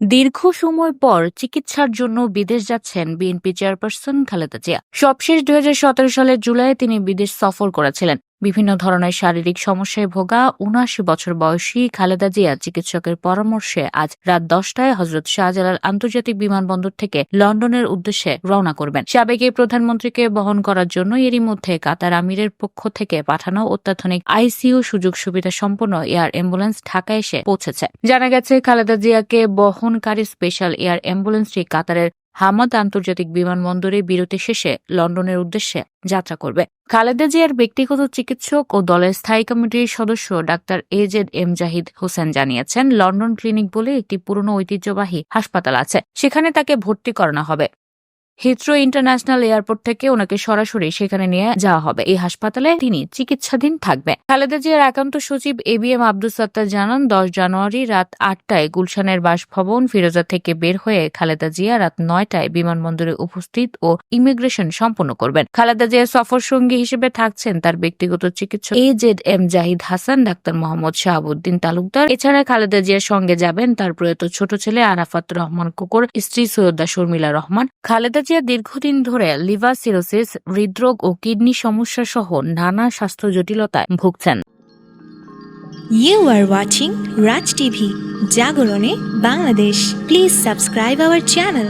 দীর্ঘ সময় পর চিকিৎসার জন্য বিদেশ যাচ্ছেন বিএনপি চেয়ারপারসন খালেদা জিয়া। সবশেষ দু হাজার সতেরো সালের জুলাইয়ে তিনি বিদেশ সফর করেছিলেন। বিভিন্ন ধরনের শারীরিক সমস্যায় ভোগা উনআশি বছর বয়সী খালেদা জিয়া চিকিৎসকের পরামর্শে আজ রাত দশটায় হজরত শাহজালাল আন্তর্জাতিক বিমানবন্দর থেকে লন্ডনের উদ্দেশ্যে রওনা করবেন। সাবেক এই প্রধানমন্ত্রীকে বহন করার জন্য এরই মধ্যে কাতার আমিরের পক্ষ থেকে পাঠানো অত্যাধুনিক আইসিইউ সুযোগ সুবিধা সম্পন্ন এয়ার অ্যাম্বুলেন্স ঢাকায় এসে পৌঁছেছে। জানা গেছে, খালেদা জিয়াকে বহনকারী স্পেশাল এয়ার অ্যাম্বুলেন্সটি কাতারের হামাদ আন্তর্জাতিক বিমানবন্দরে বিরতি শেষে লন্ডনের উদ্দেশ্যে যাত্রা করবে। খালেদা জিয়ার ব্যক্তিগত চিকিৎসক ও দলের স্থায়ী কমিটির সদস্য doctor A Z M Zahid Hossain জানিয়েছেন, লন্ডন ক্লিনিক বলে একটি পুরনো ঐতিহ্যবাহী হাসপাতাল আছে, সেখানে তাকে ভর্তি করানো হবে। হিথ্রো ইন্টারন্যাশনাল এয়ারপোর্ট থেকে ওনাকে সরাসরি সেখানে নিয়ে যাওয়া হবে। এই হাসপাতালে তিনি চিকিৎসাধীন থাকবে খালেদা জিয়ার একান্ত সচিব A B M Abdul Sattar জানান, দশ জানুয়ারি রাত আটটায় গুলশানের বাসভবন ফিরোজা থেকে বের হয়ে খালেদা জিয়া রাত নয়টায় বিমানবন্দরে উপস্থিত ও ইমিগ্রেশন সম্পন্ন করবেন। খালেদা জিয়া সফর সঙ্গী হিসেবে থাকছেন তার ব্যক্তিগত চিকিৎসক A Z M Zahid Hasan, doctor Mohammad Shahabuddin Talukdar. এছাড়া খালেদা জিয়ার সঙ্গে যাবেন তার প্রয়াত ছোট ছেলে আরাফাত রহমান কুকুর, স্ত্রী সৈয়দা শর্মিলা রহমান। খালেদা ফিব্রোমাইলাজিয়া দীর্ঘদিন ধরে লিভার সিরোসিস, হৃদরোগ ও কিডনি সমস্যা সহ নানা স্বাস্থ্য জটিলতায় ভুগছেন। You are watching Raj TV জাগরণে Bangladesh please subscribe our channel